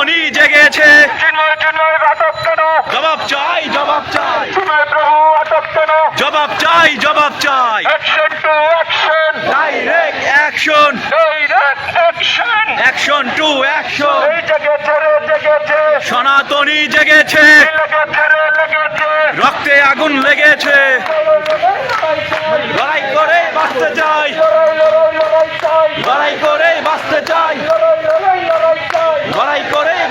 সনাতনী জেগেছে। জবাব চাই জবাব চাই। জবাব চাই জবাব চাই। Direct action direct action action to action সনাতনী জেগেছে। রক্তে আগুন লেগেছে। লড়াই করে বাঁচতে চাই। লড়াই করে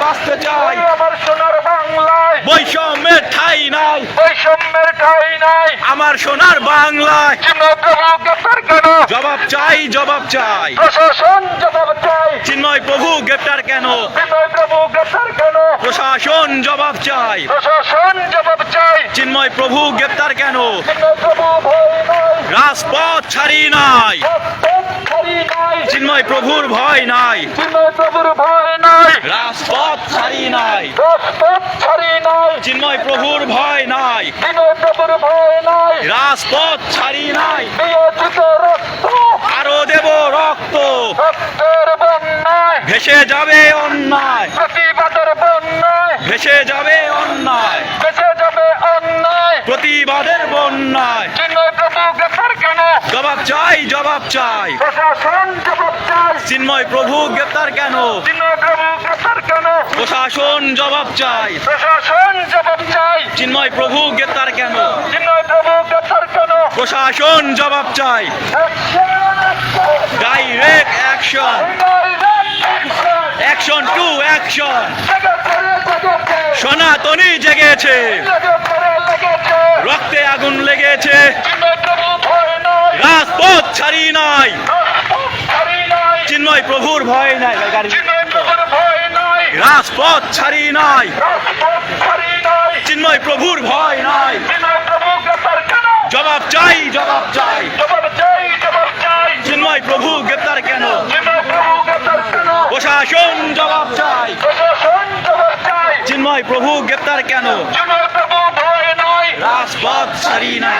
বাঁচতে চাই। আমার সোনার বাংলায়। বৈষম্যের ঠাই নাই। বৈষম্যের ঠাই নাই। আমার সোনার বাংলায়। চিন্ময় প্রভু গ্রেফতার কেন জবাব চাই জবাব চাই। প্রশাসন জবাব চাই। চিন্ময় প্রভু গ্রেপ্তার কেন? চিন্ময় প্রভু গ্রেফতার কেন? প্রশাসন জবাব চাই। প্রশাসন জবাব চাই। চিন্ময় প্রভু গ্রেপ্তার কেন? রাজপথ ছাড়ি নাই। চিন্ময় প্রভুর ভয় নাই। চিন্ময় প্রভুর ভয় নাই। রাজপথ ছাড়ি নাই। রাজপথ ছাড়ি নাই। চিন্ময় প্রভুর ভয় নাই। রাজপথ ছাড়ি নাই। আরও দেব রক্ত। রক্তের ভেসে যাবে অন্যায়। ভেসে যাবে অন্যায়। বেঁচে যাবে অন্যায়। প্রতিবাদের বন্যায়। চিন্ময় প্রভু গ্রেফতার কেন? জবাব চাই জবাব চাই। প্রশাসন জবাব চাই। চিন্ময় প্রভু গ্রেপ্তার কেন? চিন্ময় প্রভু গ্রেফতার কেন প্রশাসন জবাব চাই প্রশাসন জবাব চাই চিন্ময় প্রভু গ্রেপ্তার কেন? চিন্ময় প্রভু গ্রেফতার কেন? প্রশাসন জবাব চাই direct action action to action সনাতনী জেগেছে। রক্তে আগুন লেগেছে। রাজপথ ছাড়ি নাই। চিন্ময় প্রভুর ভয় নাই। গাড়ি রাজপথ ছাড়ি নাই। চিন্ময় প্রভুর ভয় নাই। জবাব চাই জবাব চাই। চিন্ময় প্রভু গ্রেপ্তার কেন? প্রশাসন জবাব চাই। চিন্ময় প্রভু গ্রেপ্তার কেন? রাজপথ ছাড়ি নাই।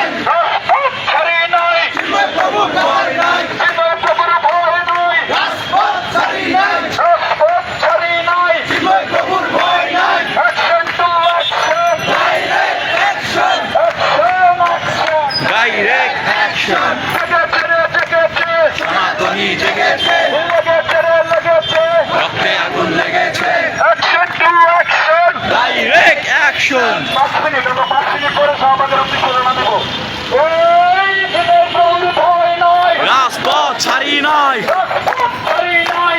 অ্যাকশন পাঁচ মিনিট পাঁচ মিনিট পরে আমাদের দেবো। রাজপথ ছাড়ি নাই।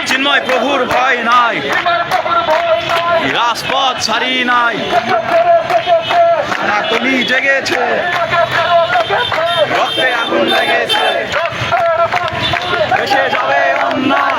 চিন্ময় প্রভুর ভয় নাই। রাজপথ ছাড়ি নাই। সনাতনী জেগেছে। রক্তে আগুন লেগেছে। ভেসে যাবে অন্যায়।